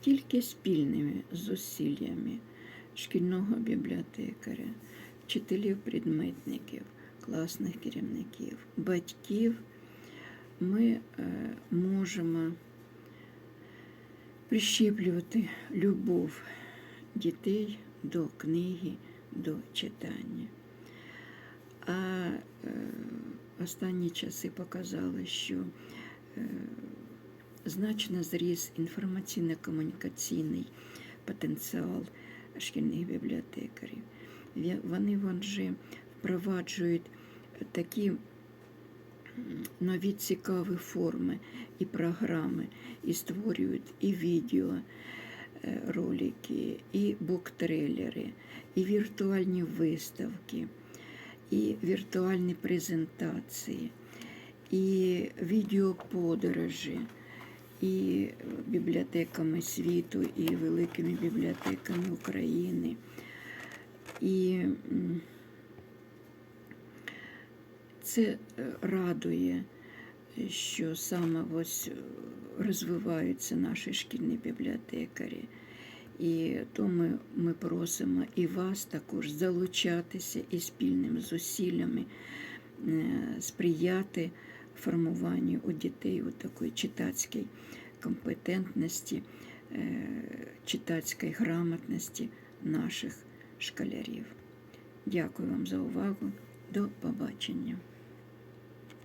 тільки спільними зусиллями шкільного бібліотекаря, вчителів, предметників, класних керівників, батьків ми е, можемо прищеплювати любов дітей до книги, до читання. А е, останні часи показали, що е, значно зріс інформаційно-комунікаційний потенціал шкільних бібліотекарів. Вони вже впроваджують такі нові цікаві форми і програми, і створюють і відео е, ролики, і буктрейлери, і віртуальні виставки, і віртуальні презентації, і відеоподорожі, і бібліотеками світу, і великими бібліотеками України. І це е, радує, що саме ось е, розвиваються наші шкільні бібліотекарі. І тому ми просимо і вас також залучатися і спільними зусиллями е, сприяти формуванню у дітей у такої читацької компетентності, е, читацької грамотності наших школярів. Дякую вам за увагу. До побачення.